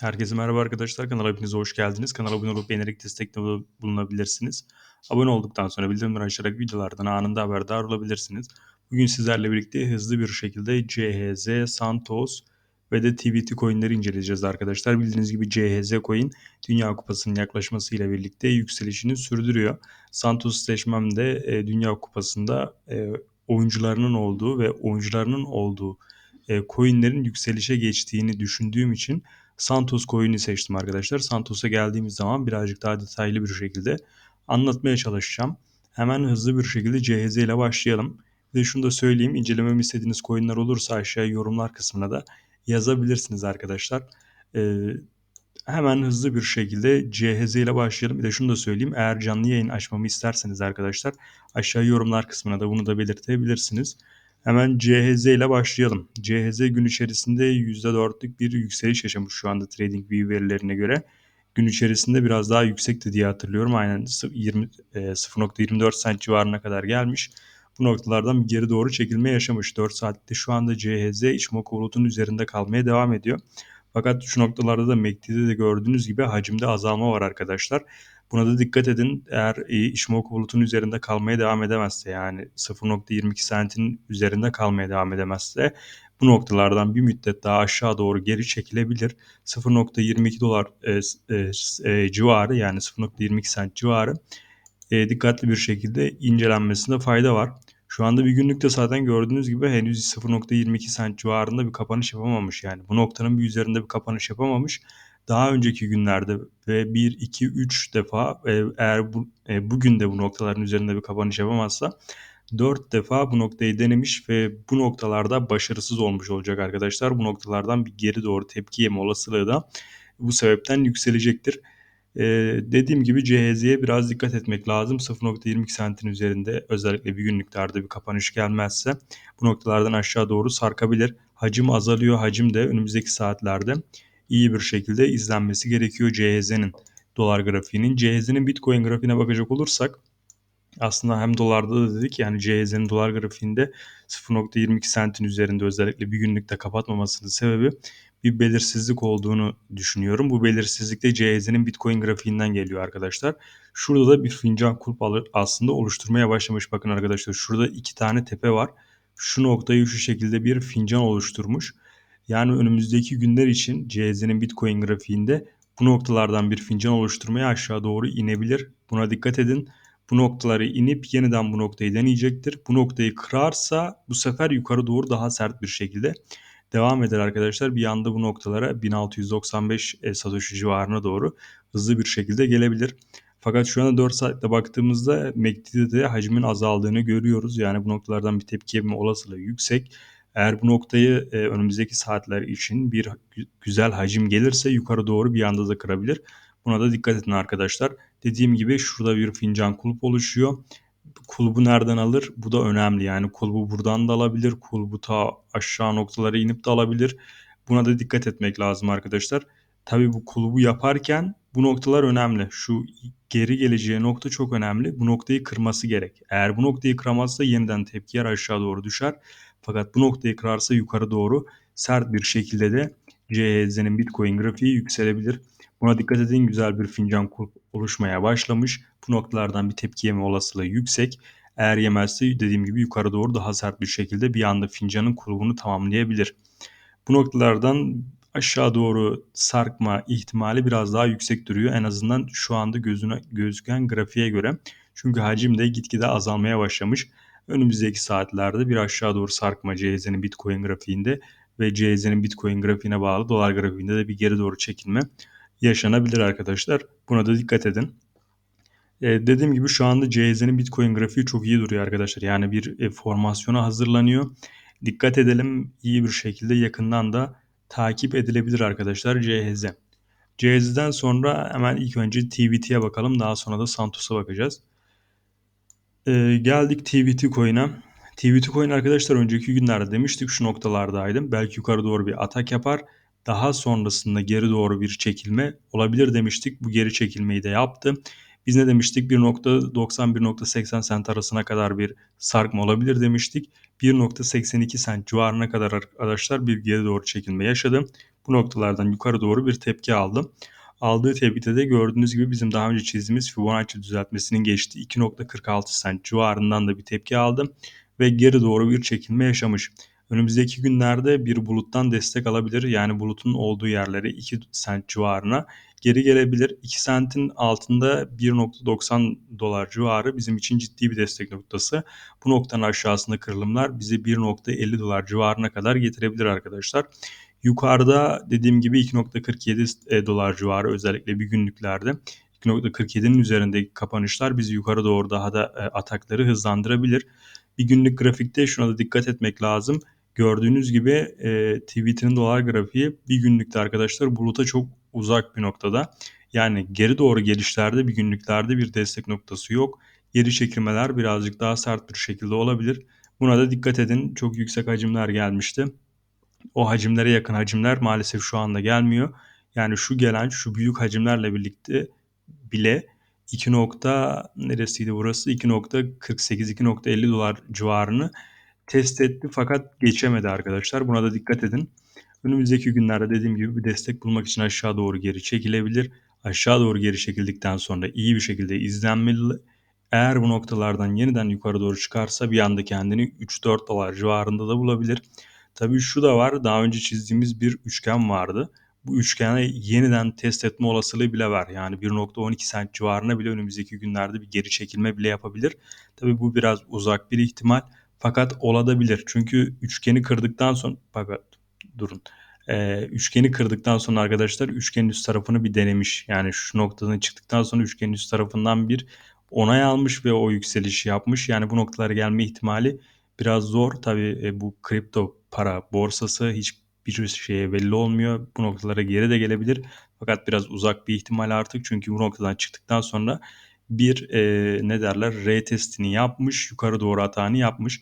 Herkese merhaba arkadaşlar. Kanala hepiniz hoş geldiniz. Kanala abone olup beğenerek destekte bulunabilirsiniz. Abone olduktan sonra bildirimleri açarak videolardan anında haberdar olabilirsiniz. Bugün sizlerle birlikte hızlı bir şekilde CHZ, Santos ve de TBT coinleri inceleyeceğiz arkadaşlar. Bildiğiniz gibi CHZ coin Dünya Kupası'nın yaklaşmasıyla birlikte yükselişini sürdürüyor. Santos seçmem de e, Dünya Kupası'nda e, oyuncularının olduğu ve oyuncularının olduğu e, coinlerin yükselişe geçtiğini düşündüğüm için Santos coin'i seçtim arkadaşlar. Santos'a geldiğimiz zaman birazcık daha detaylı bir şekilde anlatmaya çalışacağım. Hemen hızlı bir şekilde CHZ ile başlayalım. Ve şunu da söyleyeyim incelememi istediğiniz coin'ler olursa aşağı yorumlar kısmına da yazabilirsiniz arkadaşlar. Ee, hemen hızlı bir şekilde CHZ ile başlayalım. Bir de şunu da söyleyeyim. Eğer canlı yayın açmamı isterseniz arkadaşlar aşağı yorumlar kısmına da bunu da belirtebilirsiniz. Hemen CHZ ile başlayalım. CHZ gün içerisinde %4'lük bir yükseliş yaşamış şu anda TradingView verilerine göre. Gün içerisinde biraz daha yüksekti diye hatırlıyorum. Aynen 0.24 e, cent civarına kadar gelmiş. Bu noktalardan bir geri doğru çekilme yaşamış. 4 saatte şu anda CHZ Ichimoku bulutun üzerinde kalmaya devam ediyor. Fakat şu noktalarda da MACD'de de gördüğünüz gibi hacimde azalma var arkadaşlar. Buna da dikkat edin. Eğer e, Ishimoku bulutun üzerinde kalmaya devam edemezse yani 0.22 sentin üzerinde kalmaya devam edemezse bu noktalardan bir müddet daha aşağı doğru geri çekilebilir. 0.22 dolar e, e, e, civarı yani 0.22 sent civarı e, dikkatli bir şekilde incelenmesinde fayda var. Şu anda bir günlükte zaten gördüğünüz gibi henüz 0.22 sent civarında bir kapanış yapamamış. Yani bu noktanın bir üzerinde bir kapanış yapamamış. Daha önceki günlerde ve 1, 2, 3 defa e, eğer bu, e, bugün de bu noktaların üzerinde bir kapanış yapamazsa 4 defa bu noktayı denemiş ve bu noktalarda başarısız olmuş olacak arkadaşlar. Bu noktalardan bir geri doğru tepki yeme olasılığı da bu sebepten yükselecektir. Ee, dediğim gibi CHZ'ye biraz dikkat etmek lazım. 0.22 sentin üzerinde özellikle bir günlüklerde bir kapanış gelmezse bu noktalardan aşağı doğru sarkabilir. Hacim azalıyor. Hacim de önümüzdeki saatlerde iyi bir şekilde izlenmesi gerekiyor CHZ'nin dolar grafiğinin. CHZ'nin Bitcoin grafiğine bakacak olursak aslında hem dolarda da dedik yani CHZ'nin dolar grafiğinde 0.22 sentin üzerinde özellikle bir günlükte kapatmamasının sebebi bir belirsizlik olduğunu düşünüyorum. Bu belirsizlik de CHZ'nin Bitcoin grafiğinden geliyor arkadaşlar. Şurada da bir fincan kulp aslında oluşturmaya başlamış. Bakın arkadaşlar şurada iki tane tepe var. Şu noktayı şu şekilde bir fincan oluşturmuş. Yani önümüzdeki günler için CHZ'nin Bitcoin grafiğinde bu noktalardan bir fincan oluşturmaya aşağı doğru inebilir. Buna dikkat edin. Bu noktaları inip yeniden bu noktayı deneyecektir. Bu noktayı kırarsa bu sefer yukarı doğru daha sert bir şekilde devam eder arkadaşlar. Bir anda bu noktalara 1695 e, Satoshi civarına doğru hızlı bir şekilde gelebilir. Fakat şu anda 4 saatte baktığımızda MACD'de de hacmin azaldığını görüyoruz. Yani bu noktalardan bir tepki olasılığı yüksek. Eğer bu noktayı e, önümüzdeki saatler için bir güzel hacim gelirse yukarı doğru bir anda da kırabilir. Buna da dikkat edin arkadaşlar. Dediğim gibi şurada bir fincan kulüp oluşuyor. Kulübü nereden alır? Bu da önemli. Yani kulübü buradan da alabilir. Kulübü ta aşağı noktalara inip de alabilir. Buna da dikkat etmek lazım arkadaşlar. Tabi bu kulübü yaparken bu noktalar önemli. Şu geri geleceği nokta çok önemli. Bu noktayı kırması gerek. Eğer bu noktayı kıramazsa yeniden tepki yer aşağı doğru düşer. Fakat bu noktayı kırarsa yukarı doğru sert bir şekilde de CHZ'nin Bitcoin grafiği yükselebilir. Buna dikkat edin güzel bir fincan oluşmaya başlamış. Bu noktalardan bir tepki yeme olasılığı yüksek. Eğer yemezse dediğim gibi yukarı doğru daha sert bir şekilde bir anda fincanın kulbunu tamamlayabilir. Bu noktalardan aşağı doğru sarkma ihtimali biraz daha yüksek duruyor. En azından şu anda gözüne gözüken grafiğe göre. Çünkü hacim de gitgide azalmaya başlamış. Önümüzdeki saatlerde bir aşağı doğru sarkma CZ'nin Bitcoin grafiğinde ve CZ'nin Bitcoin grafiğine bağlı dolar grafiğinde de bir geri doğru çekilme yaşanabilir arkadaşlar. Buna da dikkat edin. Ee, dediğim gibi şu anda CZ'nin Bitcoin grafiği çok iyi duruyor arkadaşlar. Yani bir e, formasyona hazırlanıyor. Dikkat edelim iyi bir şekilde yakından da takip edilebilir arkadaşlar CHZ. CHZ'den sonra hemen ilk önce TVT'ye bakalım. Daha sonra da Santos'a bakacağız. Ee, geldik TVT coin'e. TVT coin arkadaşlar önceki günlerde demiştik şu noktalardaydım. Belki yukarı doğru bir atak yapar. Daha sonrasında geri doğru bir çekilme olabilir demiştik. Bu geri çekilmeyi de yaptı. Biz ne demiştik? 1.90-1.80 sent arasına kadar bir sarkma olabilir demiştik. 1.82 sent civarına kadar arkadaşlar bir geri doğru çekilme yaşadı. bu noktalardan yukarı doğru bir tepki aldı. Aldığı tepkide de gördüğünüz gibi bizim daha önce çizdiğimiz Fibonacci düzeltmesinin geçtiği 2.46 cent civarından da bir tepki aldı ve geri doğru bir çekilme yaşamış. Önümüzdeki günlerde bir buluttan destek alabilir. Yani bulutun olduğu yerlere 2 sent civarına geri gelebilir. 2 sentin altında 1.90 dolar civarı bizim için ciddi bir destek noktası. Bu noktanın aşağısında kırılımlar bizi 1.50 dolar civarına kadar getirebilir arkadaşlar. Yukarıda dediğim gibi 2.47 e, dolar civarı özellikle bir günlüklerde 2.47'nin üzerindeki kapanışlar bizi yukarı doğru daha da e, atakları hızlandırabilir. Bir günlük grafikte şuna da dikkat etmek lazım. Gördüğünüz gibi e, Twitter'ın dolar grafiği bir günlükte arkadaşlar buluta çok uzak bir noktada. Yani geri doğru gelişlerde bir günlüklerde bir destek noktası yok. Geri çekilmeler birazcık daha sert bir şekilde olabilir. Buna da dikkat edin. Çok yüksek hacimler gelmişti. O hacimlere yakın hacimler maalesef şu anda gelmiyor. Yani şu gelen şu büyük hacimlerle birlikte bile 2 nokta neresiydi burası 2.48 2.50 dolar civarını test etti fakat geçemedi arkadaşlar. Buna da dikkat edin. Önümüzdeki günlerde dediğim gibi bir destek bulmak için aşağı doğru geri çekilebilir. Aşağı doğru geri çekildikten sonra iyi bir şekilde izlenmeli. Eğer bu noktalardan yeniden yukarı doğru çıkarsa bir anda kendini 3-4 dolar civarında da bulabilir. Tabii şu da var. Daha önce çizdiğimiz bir üçgen vardı. Bu üçgene yeniden test etme olasılığı bile var. Yani 1.12 sent civarına bile önümüzdeki günlerde bir geri çekilme bile yapabilir. Tabii bu biraz uzak bir ihtimal. Fakat olabilir. Çünkü üçgeni kırdıktan sonra fakat durun. Ee, üçgeni kırdıktan sonra arkadaşlar üçgenin üst tarafını bir denemiş. Yani şu noktadan çıktıktan sonra üçgenin üst tarafından bir onay almış ve o yükselişi yapmış. Yani bu noktalara gelme ihtimali biraz zor. Tabii e, bu kripto para borsası hiçbir şeye belli olmuyor. Bu noktalara geri de gelebilir. Fakat biraz uzak bir ihtimal artık. Çünkü bu noktadan çıktıktan sonra bir e, ne derler R testini yapmış. Yukarı doğru atağını yapmış.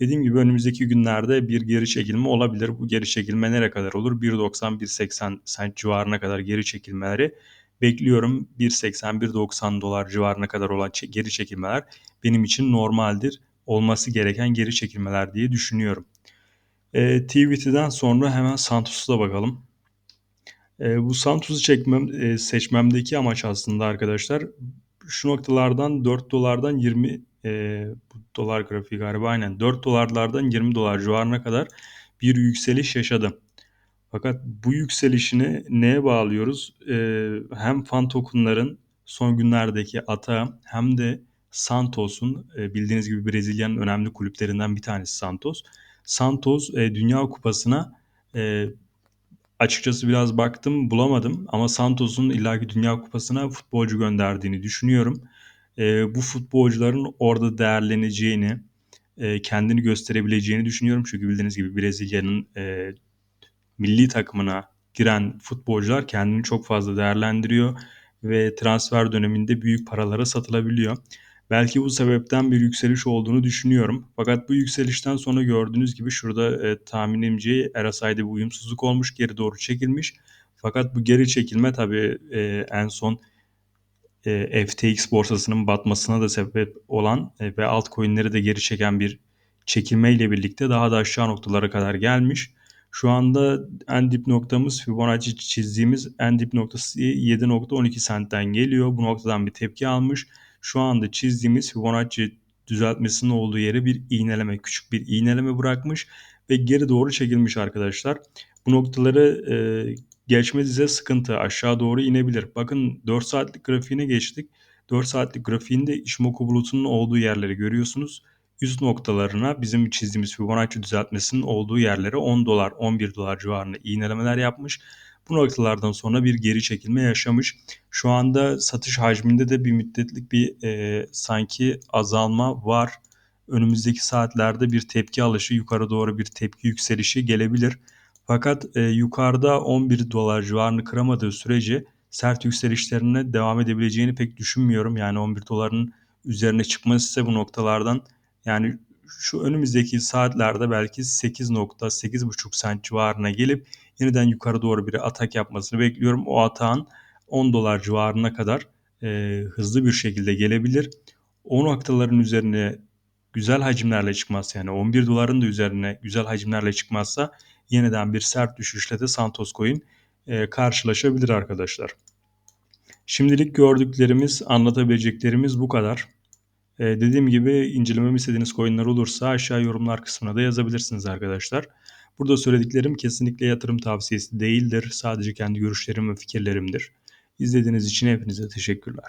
Dediğim gibi önümüzdeki günlerde bir geri çekilme olabilir. Bu geri çekilme nereye kadar olur? 1.90-1.80 cent civarına kadar geri çekilmeleri bekliyorum. 1.80-1.90 dolar civarına kadar olan geri çekilmeler benim için normaldir. Olması gereken geri çekilmeler diye düşünüyorum. E, TVT'den sonra hemen Santos'a bakalım. E, bu Santos'u çekmem, e, seçmemdeki amaç aslında arkadaşlar şu noktalardan 4 dolardan 20 e, dolar grafiği galiba aynen 4 dolarlardan 20 dolar civarına kadar bir yükseliş yaşadı. Fakat bu yükselişini neye bağlıyoruz? E, hem fan tokenların son günlerdeki ata hem de Santos'un e, bildiğiniz gibi Brezilya'nın önemli kulüplerinden bir tanesi Santos. Santos e, Dünya Kupası'na e, açıkçası biraz baktım bulamadım ama Santos'un illaki Dünya Kupası'na futbolcu gönderdiğini düşünüyorum. Bu futbolcuların orada değerleneceğini, kendini gösterebileceğini düşünüyorum. Çünkü bildiğiniz gibi Brezilya'nın milli takımına giren futbolcular kendini çok fazla değerlendiriyor ve transfer döneminde büyük paralara satılabiliyor. Belki bu sebepten bir yükseliş olduğunu düşünüyorum. Fakat bu yükselişten sonra gördüğünüz gibi şurada e, tahminimce RSI'de bir uyumsuzluk olmuş, geri doğru çekilmiş. Fakat bu geri çekilme tabii e, en son e, FTX borsasının batmasına da sebep olan e, ve altcoin'leri de geri çeken bir çekilme ile birlikte daha da aşağı noktalara kadar gelmiş. Şu anda en dip noktamız Fibonacci çizdiğimiz en dip noktası 7.12 centten geliyor. Bu noktadan bir tepki almış. Şu anda çizdiğimiz Fibonacci düzeltmesinin olduğu yere bir iğneleme, küçük bir iğneleme bırakmış ve geri doğru çekilmiş arkadaşlar. Bu noktaları e, geçmedize sıkıntı aşağı doğru inebilir. Bakın 4 saatlik grafiğine geçtik. 4 saatlik grafiğinde Ishimoku bulutunun olduğu yerleri görüyorsunuz üst noktalarına bizim çizdiğimiz Fibonacci düzeltmesinin olduğu yerlere 10 dolar 11 dolar civarında iğnelemeler yapmış. Bu noktalardan sonra bir geri çekilme yaşamış. Şu anda satış hacminde de bir müddetlik bir e, sanki azalma var. Önümüzdeki saatlerde bir tepki alışı, yukarı doğru bir tepki yükselişi gelebilir. Fakat e, yukarıda 11 dolar civarını kıramadığı sürece sert yükselişlerine devam edebileceğini pek düşünmüyorum. Yani 11 doların üzerine çıkması ise bu noktalardan yani şu önümüzdeki saatlerde belki 8.8.5 sent civarına gelip yeniden yukarı doğru bir atak yapmasını bekliyorum. O atağın 10 dolar civarına kadar e, hızlı bir şekilde gelebilir. O noktaların üzerine güzel hacimlerle çıkmazsa yani 11 doların da üzerine güzel hacimlerle çıkmazsa yeniden bir sert düşüşle de Santos Coin e, karşılaşabilir arkadaşlar. Şimdilik gördüklerimiz, anlatabileceklerimiz bu kadar. Ee, dediğim gibi incelememi istediğiniz coinler olursa aşağı yorumlar kısmına da yazabilirsiniz arkadaşlar. Burada söylediklerim kesinlikle yatırım tavsiyesi değildir. Sadece kendi görüşlerim ve fikirlerimdir. İzlediğiniz için hepinize teşekkürler.